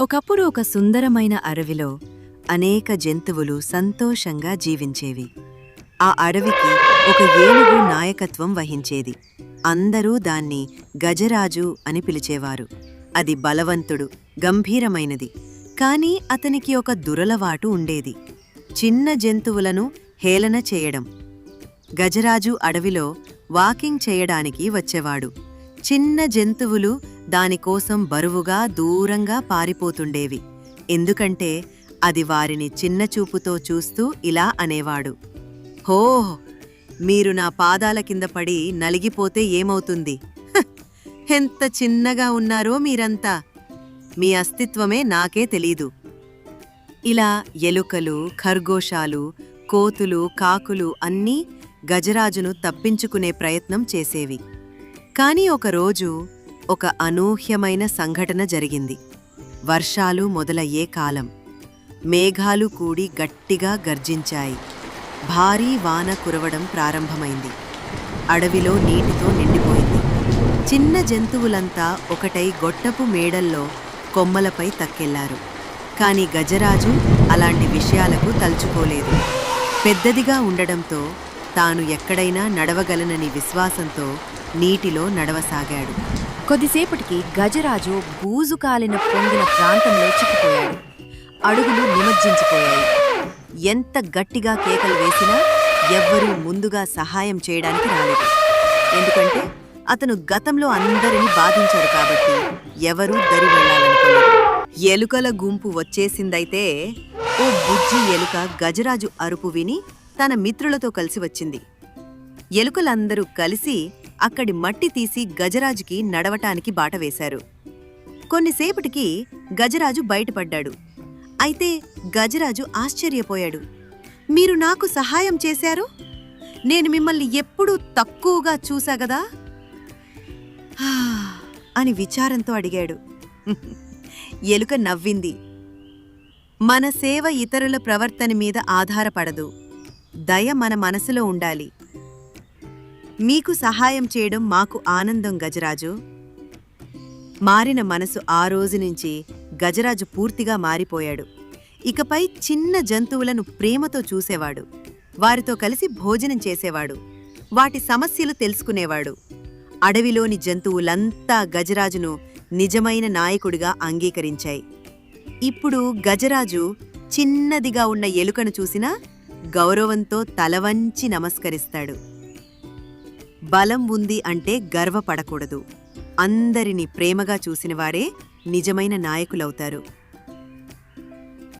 ఒకప్పుడు ఒక సుందరమైన అడవిలో అనేక జంతువులు సంతోషంగా జీవించేవి. ఆ అడవికి ఒక ఏనుగు నాయకత్వం వహించేది. అందరూ దాన్ని గజరాజు అని పిలిచేవారు. అది బలవంతుడు గంభీరమైనది. కానీ అతనికి ఒక దురలవాటు ఉండేది. చిన్న జంతువులను హేళన చేయడం. గజరాజు అడవిలో వాకింగ్ చేయడానికి వచ్చేవాడు. చిన్న జంతువులు దానికోసం బరువుగా దూరంగా పారిపోతుండేవి. ఎందుకంటే అది వారిని చిన్నచూపుతో చూస్తూ ఇలా అనేవాడు. హో! మీరు నా పాదాల కింద పడి నలిగిపోతే ఏమవుతుంది? ఎంత చిన్నగా ఉన్నారో మీరంతా. మీ అస్తిత్వమే నాకే తెలీదు. ఇలా ఎలుకలు ఖర్గోశాలు కోతులు కాకులు అన్నీ గజరాజును తప్పించుకునే ప్రయత్నం చేసేవి. కాని ఒకరోజు ఒక అనూహ్యమైన సంఘటన జరిగింది. వర్షాలు మొదలయ్యే కాలం. మేఘాలు కూడి గట్టిగా గర్జించాయి. భారీ వాన కురవడం ప్రారంభమైంది. అడవిలో నీటితో నిండిపోయింది. చిన్న జంతువులంతా ఒకటై గొట్టపు మేడల్లో కొమ్మలపై తక్కెళ్ళారు. కాని గజరాజు అలాంటి విషయాలకు తలుచుకోలేదు. పెద్దదిగా ఉండడంతో తాను ఎక్కడైనా నడవగలనని విశ్వాసంతో నీటిలో నడవసాగాడు. కొద్దిసేపటికి గజరాజు బూజు కాలిన పొంగిన ప్రాంతంలో చిక్కిపోయాడు. అడుగులు నిమజ్జించిపోయాయి. ఎంత గట్టిగా కేకలు వేసినా ఎవ్వరూ ముందుగా సహాయం చేయడానికి రాలేదు. ఎందుకంటే అతను గతంలో అందరినీ బాధించాడు కాబట్టి ఎవరూ దరి వెళ్ళాలనుకోలేదు. ఎలుకల గుంపు వచ్చేసిందైతే ఓ బుజ్జి ఎలుక గజరాజు అరుపు విని తన మిత్రులతో కలిసి వచ్చింది. ఎలుకలందరూ కలిసి అక్కడి మట్టి తీసి గజరాజుకి నడవటానికి బాట వేశారు. కొన్నిసేపటికి గజరాజు బయటపడ్డాడు. అయితే గజరాజు ఆశ్చర్యపోయాడు. మీరు నాకు సహాయం చేశారు? నేను మిమ్మల్ని ఎప్పుడూ తక్కువగా చూశాగదా అని విచారంతో అడిగాడు. ఎలుక నవ్వింది. మన సేవ ఇతరుల ప్రవర్తన మీద ఆధారపడదు. దయ మన మనసులో ఉండాలి. మీకు సహాయం చేయడం మాకు ఆనందం గజరాజు. మారిన మనసు ఆ రోజు నుంచి గజరాజు పూర్తిగా మారిపోయాడు. ఇకపై చిన్న జంతువులను ప్రేమతో చూసేవాడు. వారితో కలిసి భోజనం చేసేవాడు. వాటి సమస్యలు తెలుసుకునేవాడు. అడవిలోని జంతువులంతా గజరాజును నిజమైన నాయకుడిగా అంగీకరించాయి. ఇప్పుడు గజరాజు చిన్నదిగా ఉన్న ఎలుకను చూసినా గౌరవంతో తలవంచి నమస్కరిస్తాడు. బలం ఉంది అంటే గర్వపడకూడదు. అందరినీ ప్రేమగా చూసినవారే నిజమైన నాయకులవుతారు.